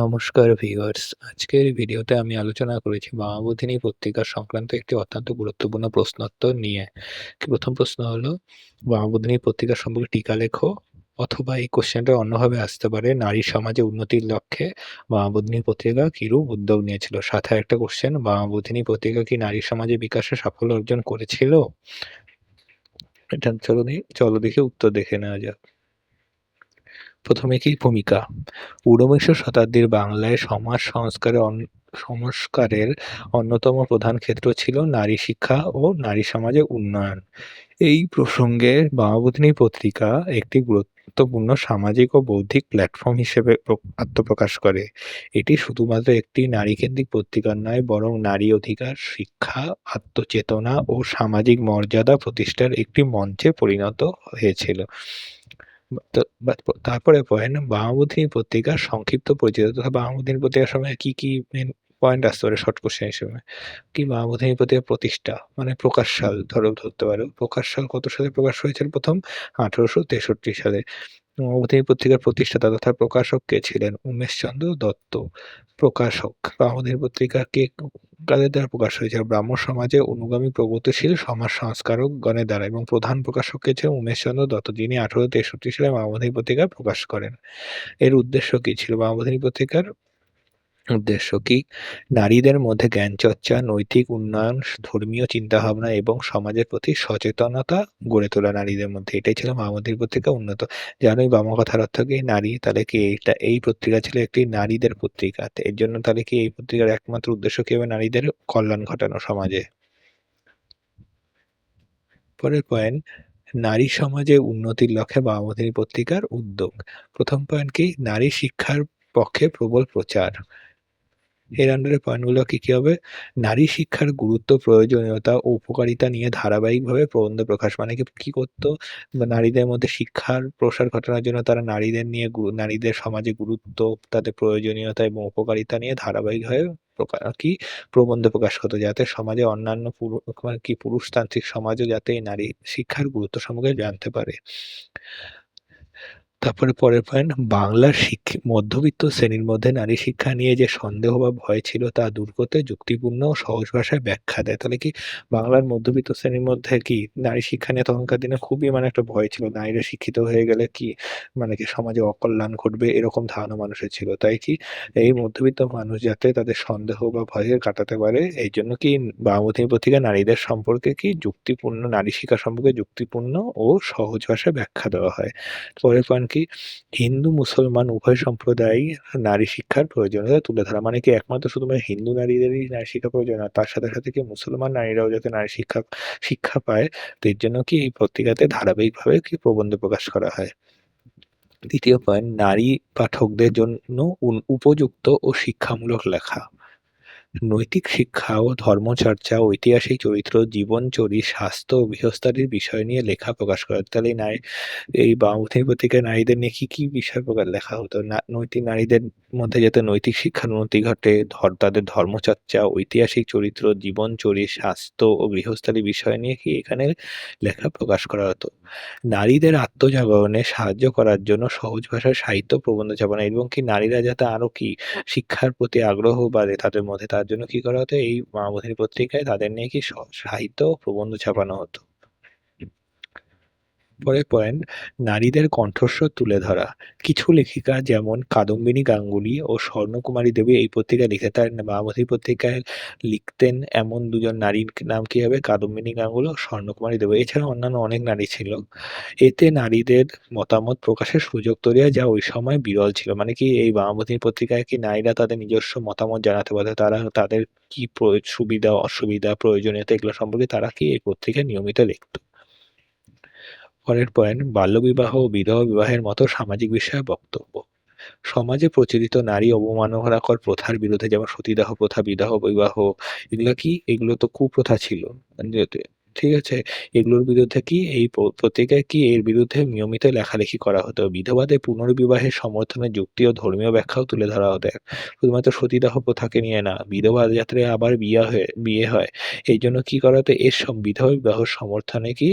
নমস্কার ভিউয়ার্স। আজকের ভিডিওতে আমি আলোচনা করেছি বামাবোধিনী পত্রিকা সংক্রান্ত একটি অত্যন্ত গুরুত্বপূর্ণ প্রশ্নোত্তর নিয়ে। প্রথম প্রশ্ন হলো, বামাবোধিনী পত্রিকা সম্পর্কে টিকা লেখো অথবা এই কোশ্চেনটা অন্যভাবে আসতে পারে, নারী সমাজে উন্নতির লক্ষ্যে বামাবোধিনী পত্রিকা কিরূপ উদ্যোগ নিয়েছিল? সাথে আরেকটা কোয়েশ্চেন, বামাবোধিনী পত্রিকা কি নারী সমাজে বিকাশে সাফল্য অর্জন করেছিল? এটা চলো চলো দেখি উত্তর দেখে নেওয়া যাক। প্রথমে কি ভূমিকা? ঊনবিংশ শতাব্দীর বাংলায় সমাজ সংস্কারে অন সংস্কারের অন্যতম প্রধান ক্ষেত্র ছিল নারী শিক্ষা ও নারী সমাজের উন্নয়ন। এই প্রসঙ্গে বামাবোধিনী পত্রিকা একটি গুরুত্বপূর্ণ সামাজিক ও বৌদ্ধিক প্ল্যাটফর্ম হিসেবে আত্মপ্রকাশ করে। এটি শুধুমাত্র একটি নারীকেন্দ্রিক পত্রিকা নয় বরং নারী অধিকার, শিক্ষা, আত্মচেতনা ও সামাজিক মর্যাদা প্রতিষ্ঠার একটি মঞ্চে পরিণত হয়েছিল। তারপরে পয়েন্ট বামাবোধিনী পত্রিকার সংক্ষিপ্ত পরিচিত তথা বামাবোধিনী পত্রিকার সময় কি, কি মেন পয়েন্ট আসতে পারে শর্ট কোশ্চেন হিসেবে? কি বাহামুধি পত্রিকার প্রতিষ্ঠা মানে প্রকাশ সাল ধরো ধরতে পারো। প্রকাশ সাল কত সালে প্রকাশ হয়েছিল প্রথম? ১৮৬৩ সালে। বামাবোধিনী পত্রিকার প্রতিষ্ঠাতা তথা প্রকাশক কে ছিলেন? উমেশচন্দ্র দত্ত। প্রকাশক বামাবোধিনী পত্রিকা কে কাদের দ্বারা প্রকাশ হয়েছিল? ব্রাহ্ম সমাজে অনুগামী প্রগতিশীল সমাজ সংস্কারক গণের দ্বারা এবং প্রধান প্রকাশক কে ছিলেন উমেশচন্দ্র দত্ত, যিনি ১৮৬৩ সালে বামাবোধিনী পত্রিকা প্রকাশ করেন। এর উদ্দেশ্য কি ছিল বামাবোধিনী পত্রিকার? উদ্দেশ্য কি? নারীদের মধ্যে জ্ঞান চর্চা, নৈতিক উন্নয়ন, ধর্মীয় চিন্তাভাবনা এবং সমাজের প্রতি সচেতনতা গড়ে তোলা নারীদের মধ্যে। এটাই ছিল বামাবোধিনী পত্রিকা উন্নত। জানোই বামা কথার অর্থ কি? নারী। তাহলে কি এইটা এই পত্রিকা ছিল একটি নারীদের পত্রিকা। এর জন্য তাহলে কি এই পত্রিকার একমাত্র উদ্দেশ্য কি হবে? নারীদের কল্যাণ ঘটানো সমাজে। পরের পয়েন্ট, নারী সমাজে উন্নতির লক্ষ্যে বামাবোধিনী পত্রিকার উদ্যোগ। প্রথম পয়েন্ট কি? নারী শিক্ষার পক্ষে প্রবল প্রচার। এর আন্ডারে পয়েন্টগুলো কি, কি হবে? নারী শিক্ষার গুরুত্ব, প্রয়োজনীয়তা ও উপকারিতা নিয়ে ধারাবাহিকভাবে প্রবন্ধ প্রকাশ। মানে কি, কি করতো? নারীদের মধ্যে শিক্ষার প্রসার ঘটানোর জন্য তারা নারীদের নিয়ে নারীদের সমাজে গুরুত্ব, তাদের প্রয়োজনীয়তা এবং উপকারিতা নিয়ে ধারাবাহিকভাবে কি প্রবন্ধ প্রকাশ করতো। যাতে সমাজে অন্যান্য মানে কি পুরুষতান্ত্রিক সমাজও যাতে এই নারী শিক্ষার গুরুত্ব সম্পর্কে জানতে পারে। তারপরে পরের পয়েন্ট, বাংলার মধ্যবিত্ত শ্রেণির মধ্যে নারী শিক্ষা নিয়ে যে সন্দেহ বা ভয় ছিল তা দূর করতে যুক্তিপূর্ণ ও সহজ ভাষায় ব্যাখ্যা দেয়। তাহলে কি বাংলার মধ্যবিত্ত শ্রেণির মধ্যে কি নারী শিক্ষা নিয়ে তখনকার দিনে খুবই মানে একটা ভয় ছিল। নারীরা শিক্ষিত হয়ে গেলে কি মানে কি সমাজে অকল্যাণ ঘটবে এরকম ধারণা মানুষের ছিল। তাই কি এই মধ্যবিত্ত মানুষ যাতে তাদের সন্দেহ বা ভয়ে কাটাতে পারে এই জন্য কি বামাবোধিনী পত্রিকা নারীদের সম্পর্কে কি যুক্তিপূর্ণ নারী শিক্ষা সম্পর্কে যুক্তিপূর্ণ ও সহজ ভাষায় ব্যাখ্যা দেওয়া হয়। পরের পয়েন্ট কি? হিন্দু মুসলমান উভয় সম্প্রদায় নারী শিক্ষার প্রয়োজনীয়তা তুলে ধরা। মানে কি একমাত্র শুধুমাত্র হিন্দু নারীদেরই নারী শিক্ষা প্রয়োজন না তার সাথে, সাথে কি মুসলমান নারীরাও যাতে নারী শিক্ষা শিক্ষা পায় এর জন্য কি এই পত্রিকাতে ধারাবাহিকভাবে কি প্রবন্ধ প্রকাশ করা হয়। দ্বিতীয় পয়েন্ট, নারী পাঠকদের জন্য উপযুক্ত ও শিক্ষামূলক লেখা। নৈতিক শিক্ষা ও ধর্মচর্চা, ঐতিহাসিক চরিত্র, জীবনচরি, স্বাস্থ্য ও গৃহস্থালির বিষয় নিয়ে লেখা প্রকাশ করে। তাহলে এই নারী এই বামাবোধিনী পত্রিকায় নারীদের নিয়ে কি, কি বিষয় প্রকার লেখা হতো? না নৈতিক নারীদের মধ্যে যাতে নৈতিক শিক্ষার উন্নতি ঘটে, ধর তাদের ধর্মচর্চা, ঐতিহাসিক চরিত্র, জীবনচরি, স্বাস্থ্য ও গৃহস্থালী বিষয় নিয়ে কি এখানে লেখা প্রকাশ করা হতো। নারীদের আত্মজাগরণে সাহায্য করার জন্য সহজ ভাষায় সাহিত্য প্রবন্ধ ছাপানো এবং কি নারীরা যাতে আরও কি শিক্ষার প্রতি আগ্রহ বাড়ে তাদের মধ্যে তার জন্য কি করা হতো? এই বামাবোধিনী পত্রিকায় তাদের নিয়ে কি সাহিত্য প্রবন্ধ ছাপানো হতো। পরের পয়েন্ট, নারীদের কণ্ঠস্বর তুলে ধরা। কিছু লেখিকা যেমন কাদম্বিনী গাঙ্গুলী ও স্বর্ণকুমারী দেবী এই পত্রিকায় তার বামাবোধিনী পত্রিকায় লিখতেন এমন দুজন নারীর নাম কি হবে? কাদম্বিনী গাঙ্গুলী ও স্বর্ণকুমারী দেবী। এছাড়াও অন্যান্য অনেক নারী ছিল। এতে নারীদের মতামত প্রকাশের সুযোগ তৈরি হয় যা ওই সময় বিরল ছিল। মানে কি এই বামাবোধিনী পত্রিকায় কি নারীরা তাদের নিজস্ব মতামত জানাতে পারে তারা তাদের কি সুবিধা, অসুবিধা, প্রয়োজনীয়তা এগুলো সম্পর্কে তারা কি এই পত্রিকায় নিয়মিত লিখত। পরের পয়েন্ট, বাল্যবিবাহ ও বিধবা বিবাহের মতো সামাজিক বিষয়ে বক্তব্য। সমাজে প্রচলিত নারী অবমাননাকর প্রথার বিরুদ্ধে যেমন সতীদাহ প্রথা, বিধবা বিবাহ এগুলো কি? এগুলো তো কুপ্রথা ছিল। ঠিক আছে? এগুলোর বিরুদ্ধে কি এই পত্রিকায় কি এর বিরুদ্ধে নিয়মিত লেখালেখি করা হতো। বিধবাদের পুনর্বিবাহের সমর্থনে যুক্তি ও ধর্মীয় ব্যাখ্যাও তুলে ধরা হতো। শুধুমাত্র সতীদাহ প্রথাকে নিয়ে না, বিধবা যাত্রে আবার বিয়া হয়ে বিয়ে হয়। এই জন্য কি করা হতো? এর সব বিধবা বিবাহ সমর্থনে কি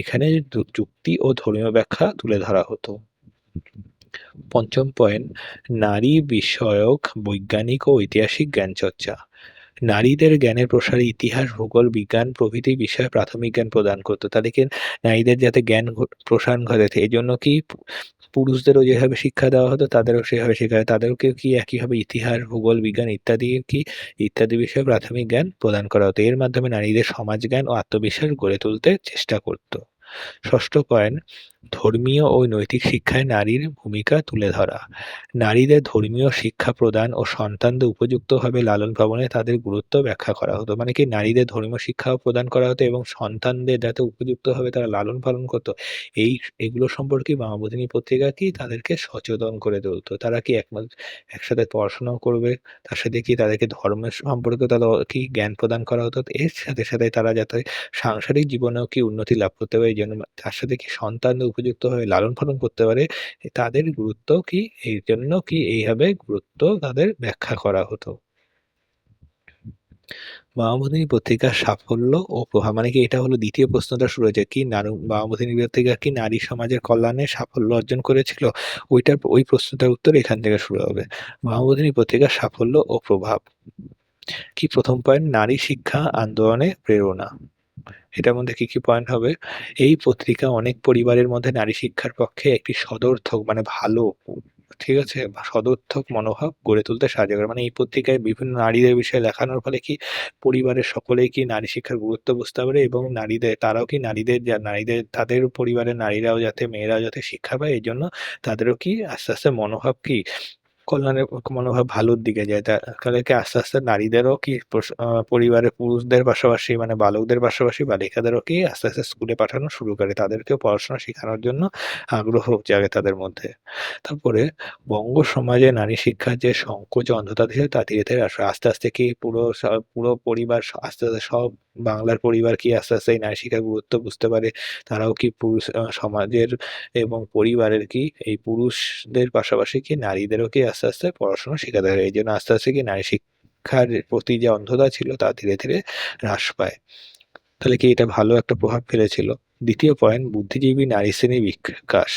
এখানে যুক্তি ও ধর্মীয় ব্যাখ্যা তুলে ধরা হতো। পঞ্চম পয়েন্ট নারী বিষয়ক বৈজ্ঞানিক ও ঐতিহাসিক জ্ঞান চর্চা নারীদের জ্ঞানের প্রসারে ইতিহাস, ভূগোল, বিজ্ঞান প্রভৃতি বিষয়ে প্রাথমিক জ্ঞান প্রদান করত। তাহলে কি নারীদের যাতে জ্ঞান প্রসারণ ঘটাতে জন্য কি পুরুষদেরও যেভাবে শিক্ষা দেওয়া হতো তাদেরও সেভাবে শেখা তাদেরকেও কি একইভাবে ইতিহাস, ভূগোল, বিজ্ঞান ইত্যাদি কি ইত্যাদি বিষয়ে প্রাথমিক জ্ঞান প্রদান করা হতো। এর মাধ্যমে নারীদের সমাজ জ্ঞান ও আত্মবিশ্বাস গড়ে তুলতে চেষ্টা করত। ষষ্ঠ পয়েন্ট ধর্মীয় ও নৈতিক শিক্ষায় নারীর ভূমিকা তুলে ধরা। নারীদের ধর্মীয় শিক্ষা প্রদান ও সন্তানদের উপযুক্তভাবে লালন পালনে তাদের গুরুত্ব ব্যাখ্যা করা হতো। মানে কি, নারীদের ধর্মীয় শিক্ষাও প্রদান করা হতো এবং সন্তানদের যাতে উপযুক্তভাবে তারা লালন পালন করতো, এই এগুলো সম্পর্কে মামাবোধিনী পত্রিকা কি তাদেরকে সচেতন করে তুলতো? তারা কি একমাত্র একসাথে পড়াশোনাও করবে? তার সাথে কি তাদেরকে ধর্মের সম্পর্কে তাদের কি জ্ঞান প্রদান করা হতো? এর সাথে সাথে তারা যাতে সাংসারিক জীবনেও কি উন্নতি লাভ করতে পারে? এই জন্য তার সাথে কি সন্তানদের উপযুক্তভাবে লালন পালন করতে পারে তাদের গুরুত্ব কি? এই জন্য কি এইভাবে গুরুত্ব তাদের ব্যাখ্যা করা হতো? মামাবোধিনী পত্রিকার সাফল্য ও প্রভাব মানে কি এটা হলো দ্বিতীয় প্রশ্নটা শুরু হয়েছে, কি নারু পত্রিকা কি নারী সমাজের কল্যাণে সাফল্য অর্জন করেছিল? ওইটার, ওই প্রশ্নটার উত্তর এখান থেকে শুরু হবে। মামাবোধিনী পত্রিকার সাফল্য ও প্রভাব, কি প্রথম পয়েন্ট? নারী শিক্ষা আন্দোলনে প্রেরণা। এটার মধ্যে কি কি পয়েন্ট হবে? এই পত্রিকা অনেক পরিবারের মধ্যে নারী শিক্ষার পক্ষে একটি সদর্থক মানে ভালো, ঠিক আছে? সদর্থক মনোভাব গড়ে তুলতে সাহায্য করে। মানে এই পত্রিকায় বিভিন্ন নারীদের বিষয়ে লেখানোর ফলে কি, পরিবারের সকলেই কি নারী শিক্ষার গুরুত্ব বুঝতে পারে এবং নারীদের, তারাও কি নারীদের নারীদের, তাদের পরিবারের নারীরাও যাতে, মেয়েরাও যাতে শিক্ষা পায় এই জন্য তাদেরও কি আস্তে আস্তে মনোভাব কি কল্যাণের মনোভাব ভালোর দিকে যায়। তাদেরকে আস্তে আস্তে নারীদেরও কি পরিবারের পুরুষদের পাশাপাশি মানে বালকদের পাশাপাশি বালিকাদেরও কি আস্তে আস্তে স্কুলে পাঠানো শুরু করে? তাদেরকেও পড়াশোনা শেখানোর জন্য আগ্রহ জাগে তাদের মধ্যে। তারপরে বঙ্গ সমাজে নারী শিক্ষার যে সংকোচ অন্ধতা ছিল, তা ধীরে ধীরে আস্তে আস্তে কি পুরো পুরো পরিবার আস্তে আস্তে সব বাংলার পরিবার কি আস্তে আস্তে এই নারী শিক্ষার গুরুত্ব বুঝতে পারে? তারাও কি পুরুষ সমাজের এবং পরিবারের কি এই পুরুষদের পাশাপাশি কি নারীদেরও কি আস্তে আস্তে পড়াশোনা শেখাতে পারে এই জন্য আস্তে আস্তে কি নারী শিক্ষার প্রতি যে অন্ধতা ছিল তা ধীরে ধীরে হ্রাস পায়। তাহলে কি এটা ভালো একটা প্রভাব ফেলেছিল? দ্বিতীয় পয়েন্ট বুদ্ধিজীবী নারী শ্রেণি বিকাশ।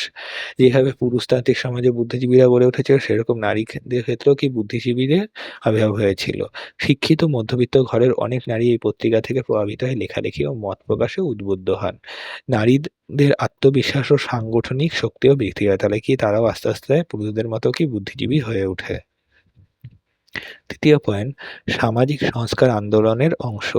যেভাবে পুরুষতান্ত্রিক সমাজে বুদ্ধিজীবীরা গড়ে উঠেছিল, সেরকম নারীদের ক্ষেত্রেও কি বুদ্ধিজীবীদের আবির্ভাব হয়েছিল? শিক্ষিত মধ্যবিত্ত ঘরের অনেক নারী এই পত্রিকা থেকে প্রভাবিত হয়ে লেখালেখি ও মত প্রকাশে উদ্বুদ্ধ হন। নারীদের আত্মবিশ্বাস ও সাংগঠনিক শক্তিও বৃদ্ধি হয় তাহলে কি তারাও আস্তে আস্তে পুরুষদের মতো কি বুদ্ধিজীবী হয়ে ওঠে? তৃতীয় পয়েন্ট সামাজিক সংস্কার আন্দোলনের অংশ।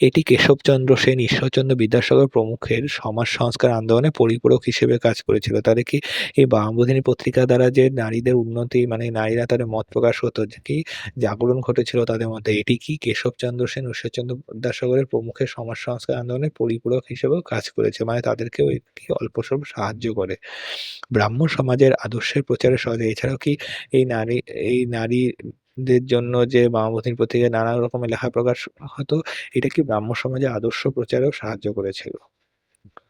এটি কেশবচন্দ্র সেন, ঈশ্বরচন্দ্র বিদ্যাসাগর প্রমুখের সমাজ সংস্কার আন্দোলনে পরিপূরক হিসেবে কাজ করেছিল। তাদের কি এই বামবোধিনী পত্রিকা দ্বারা যে নারীদের উন্নতি মানে নারীরা তাদের মত প্রকাশ হতো কি জাগরণ ঘটেছিল তাদের মধ্যে, এটি কি কেশবচন্দ্র সেন, ঈশ্বরচন্দ্র বিদ্যাসাগরের প্রমুখের সমাজ সংস্কার আন্দোলনে পরিপূরক হিসেবেও কাজ করেছে মানে তাদেরকেও একটি অল্প স্বল্প সাহায্য করে। ব্রাহ্ম সমাজের আদর্শের প্রচারে সহজে, এছাড়াও কি এই নারী এই নারী দের জন্য যে মামাবতীর পত্রিকায় নানা রকমের লেখা প্রকাশ হতো, এটা কি ব্রাহ্ম সমাজে আদর্শ প্রচারেও সাহায্য করেছিল?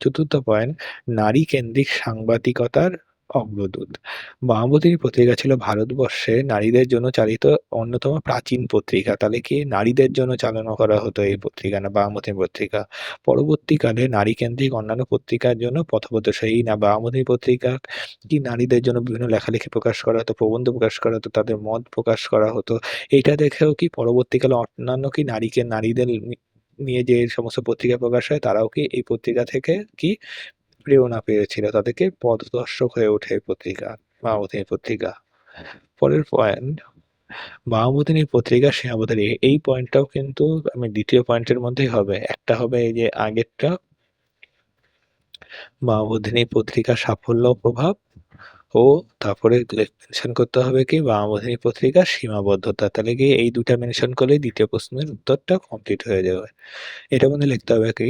চতুর্থ পয়েন্ট নারী কেন্দ্রিক সাংবাদিকতার অগ্রদূত। মায়াবতীর পত্রিকা ছিল ভারতবর্ষে নারীদের জন্য চালিত অন্যতম প্রাচীন পত্রিকা। তাহলে কি নারীদের জন্য চালনা করা হতো এই পত্রিকা না বামতী পত্রিকা? পরবর্তীকালে নারী কেন্দ্রিক অন্যান্য পত্রিকার জন্য পথপ্রদর্শক এই না বামতী পত্রিকা কি নারীদের জন্য বিভিন্ন লেখালেখি প্রকাশ করা হতো, প্রবন্ধ প্রকাশ করা হতো, তাদের মত প্রকাশ করা হতো? এইটা দেখেও কি পরবর্তীকালে অন্যান্য কি নারীকে নারীদের নিয়ে যে সমস্ত পত্রিকা প্রকাশ হয়, তারাও কি এই পত্রিকা থেকে কি প্রেরণা পেয়েছিল, তাদেরকে পদদর্শক হয়ে ওঠে পত্রিকা মাহমুদিনী পত্রিকা। পরের পয়েন্ট মাহমুদিনী পত্রিকা সে সীমাবদ্ধ এই পয়েন্টটাও কিন্তু আমি দ্বিতীয় পয়েন্টের মধ্যেই হবে। একটা হবে এই যে আগেরটা মাহমুদিনী পত্রিকা সাফল্য প্রভাব ও তারপরে মেনশন করতে হবে কি বামবোধিনী পত্রিকার সীমাবদ্ধতা। তাহলে কি এই দুটা মেনশন করলে দ্বিতীয় প্রশ্নের উত্তরটা কমপ্লিট হয়ে যাবে। এটা মধ্যে লিখতে হবে কি,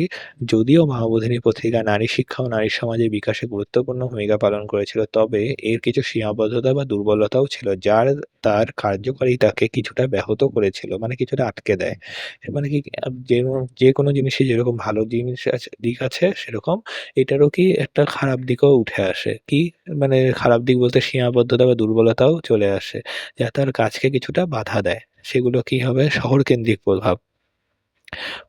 যদিও মাহবোধিনী পত্রিকা নারী শিক্ষা ও নারী সমাজের বিকাশে গুরুত্বপূর্ণ ভূমিকা পালন করেছিল, তবে এর কিছু সীমাবদ্ধতা বা দুর্বলতাও ছিল, যার তার কার্যকারিতাকে কিছুটা ব্যাহত করেছিল মানে কিছুটা আটকে দেয়। মানে কি, যে কোনো জিনিসই যেরকম ভালো জিনিস দিক আছে, সেরকম এটারও কি একটা খারাপ দিকও উঠে আসে। কি? মানে খারাপ দিক বলতে সীমাবদ্ধতা বা দুর্বলতাও চলে আসে। যা তার কাজকে কিছুটা বাধা দেয়। সেগুলো কি হবে? শহর কেন্দ্রিক প্রভাব।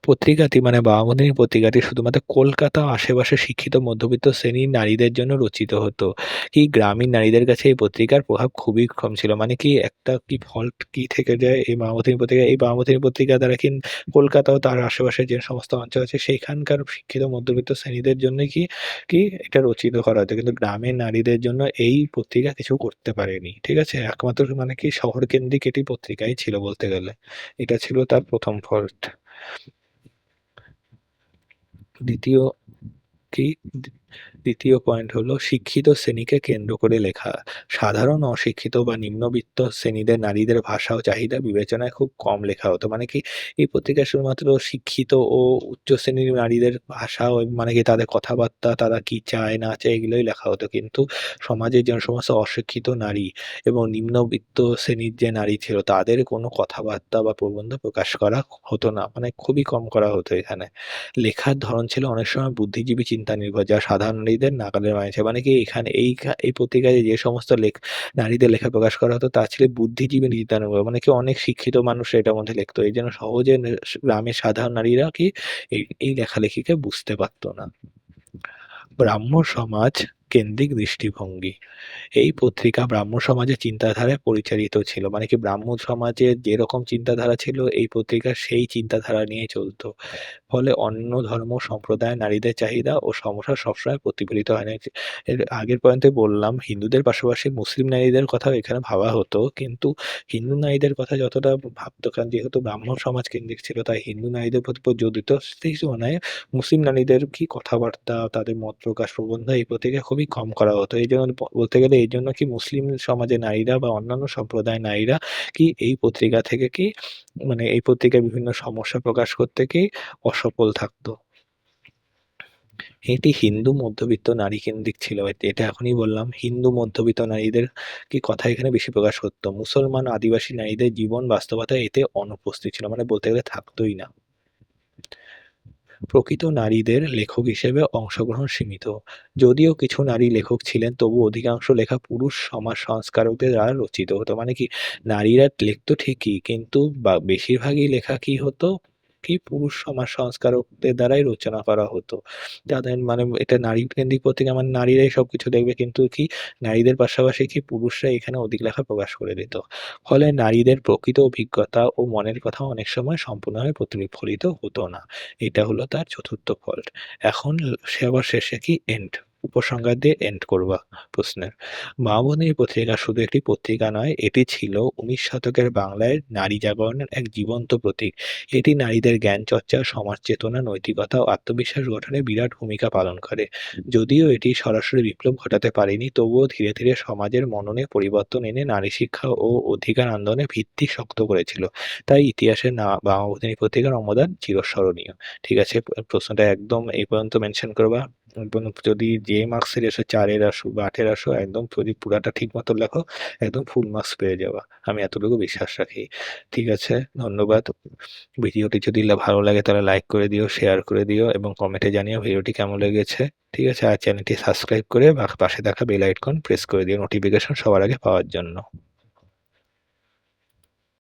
পত্রিকাটি মানে বামাবধিনী পত্রিকাটি শুধুমাত্র কলকাতা আশেপাশে শিক্ষিত মধ্যবিত্ত শ্রেণির নারীদের জন্য রচিত হতো। কি গ্রামীণ নারীদের কাছে এই পত্রিকার প্রভাব খুবই কম ছিল। মানে কি একটা কি ফল্ট কি থেকে যায় এই বামাবধিনী পত্রিকা এই বামাবধিনী পত্রিকা দ্বারা কি কলকাতা ও তার আশেপাশে যে সমস্ত অঞ্চল আছে সেইখানকার শিক্ষিত মধ্যবিত্ত শ্রেণীদের জন্যই কি, কি এটা রচিত করা হতো। কিন্তু গ্রামের নারীদের জন্য এই পত্রিকা কিছু করতে পারেনি। ঠিক আছে? একমাত্র মানে কি শহর কেন্দ্রিক এটি পত্রিকাই ছিল বলতে গেলে। এটা ছিল তার প্রথম ফল্ট। দ্বিতীয় কি? দ্বি দ্বিতীয় পয়েন্ট হলো শিক্ষিত শ্রেণীকে কেন্দ্র করে লেখা। সাধারণ অশিক্ষিত বা নিম্নবিত্ত শ্রেণীদের নারীদের ভাষা ও চাহিদা বিবেচনায় খুব কম লেখা হতো। মানে কি এই পত্রিকায় শুধুমাত্র শিক্ষিত ও উচ্চ শ্রেণির নারীদের ভাষা মানে কি তাদের কথাবার্তা, তারা কি চায় না চায় এগুলোই লেখা হতো। কিন্তু সমাজের যে সমস্ত অশিক্ষিত নারী এবং নিম্নবিত্ত শ্রেণির যে নারী ছিল তাদের কোনো কথাবার্তা বা প্রবন্ধ প্রকাশ করা হতো না। মানে খুবই কম করা হতো এখানে। লেখার ধরন ছিল অনেক সময় বুদ্ধিজীবী চিন্তা নির্ভর যা সাধারণ নারীদের নাগালের ছিল। মানে কি এখানে এই এই পত্রিকায় যে সমস্ত লেখ নারীদের লেখা প্রকাশ করা হতো তা ছিল বুদ্ধিজীবী নির্ভর। মানে কি অনেক শিক্ষিত মানুষ এটার মধ্যে লিখতো এই জন্য সহজে গ্রামের সাধারণ নারীরা কি এই, এই লেখালেখিকে বুঝতে পারতো না। ব্রাহ্ম সমাজ কেন্দ্রিক দৃষ্টিভঙ্গি। এই পত্রিকা ব্রাহ্ম সমাজের চিন্তাধারায় পরিচালিত ছিল। মানে কি ব্রাহ্ম সমাজের যেরকম চিন্তাধারা ছিল এই পত্রিকা সেই চিন্তাধারা নিয়েই চলত। ফলে অন্য ধর্ম সম্প্রদায় নারীদের চাহিদা ও সমস্যা সবসময় প্রতিফলিত হয় না। এর আগের পয়েন্টে বললাম হিন্দুদের পাশাপাশি মুসলিম নারীদের কথাও এখানে ভাবা হতো। কিন্তু হিন্দু নারীদের কথা যতটা ভাবতো কারণ যেহেতু ব্রাহ্ম সমাজ কেন্দ্রিক ছিল তাই হিন্দু নারীদের প্রতি প্রযোজিত সেই তুলনায় মুসলিম নারীদের কি কথাবার্তা, তাদের মত প্রকাশ, প্রবন্ধ এই পত্রিকায় খুবই কম করা হতো। এইজন্য ব বলতে গেলে এইজন্য কি মুসলিম সমাজে নারীরা বা অন্যান্য সম্প্রদায় নারীরা কি এই পত্রিকা থেকে কি মানে এই পত্রিকায় বিভিন্ন সমস্যা প্রকাশ করতে কি অসফল থাকতো। এটি হিন্দু মধ্যবিত্ত নারী কেন্দ্রিক ছিল। এটা এখনই বললাম, হিন্দু মধ্যবিত্ত নারীদের কি কথা এখানে বেশি প্রকাশ করতো মুসলমান আদিবাসী নারীদের জীবন বাস্তবতা এতে অনুপস্থিত ছিল। মানে বলতে গেলে থাকতোই না। প্রকৃত নারীদের লেখক হিসেবে অংশগ্রহণ সীমিত। যদিও কিছু নারী লেখক ছিলেন, তবু অধিকাংশ লেখা পুরুষ সমাজ সংস্কারকদের দ্বারা রচিত হতো। মানে কি, নারীরা লিখতো ঠিকই, কিন্তু বেশিরভাগই লেখা কি হতো? কি পুরুষ সমাজ সংস্কারকদের দ্বারাই রচনা করা হতো। তাদের মানে এটা নারী কেন্দ্রিক পত্রিকা মানে নারীরাই সবকিছু দেখবে, কিন্তু কি নারীদের পাশাপাশি কি পুরুষরা এখানে অধিক লেখা প্রকাশ করে দিত। ফলে নারীদের প্রকৃত অভিজ্ঞতা ও মনের কথা অনেক সময় সম্পূর্ণভাবে প্রতিফলিত হতো না। এটা হলো তার চতুর্থ ফল্ট। এখন সবার শেষে কি এন্ড উপসংহার দিয়ে এন্ড করবা প্রশ্নের। মামনি পত্রিকা শুধু একটি পত্রিকা নয়, এটি ছিল ১৯ শতকের বাংলায় নারী জাগরণের এক জীবন্ত প্রতীক। এটি নারীদের জ্ঞান চর্চা, সমাজ চেতনা, নৈতিকতা ও আত্মবিশ্বাস গঠনে বিরাট ভূমিকা পালন করে। যদিও এটি সরাসরি বিপ্লব ঘটাতে পারেনি তবুও ধীরে, ধীরে সমাজের মননে পরিবর্তন এনে নারী শিক্ষা ও অধিকার আন্দোলনের ভিত্তি শক্ত করেছিল। তাই ইতিহাসে না বামাবধিনী পত্রিকার অবদান চিরস্মরণীয়। ঠিক আছে? প্রশ্নটা একদম এই পর্যন্ত মেনশন করবা যদি যে মার্কসের আসে ৪ এর আসুক বা ৮ আসো একদম যদি পুরাটা ঠিক মতো লেখো একদম ফুল মার্কস পেয়ে যাবা। আমি এতটুকু বিশ্বাস রাখি। ঠিক আছে? ধন্যবাদ। ভিডিওটি যদি ভালো লাগে তাহলে লাইক করে দিও, শেয়ার করে দিও এবং কমেন্টে জানিও ভিডিওটি কেমন লেগেছে। ঠিক আছে? আর চ্যানেলটি সাবস্ক্রাইব করে পাশে থাকা বেল আইকন প্রেস করে দিও নোটিফিকেশন সবার আগে পাওয়ার জন্য।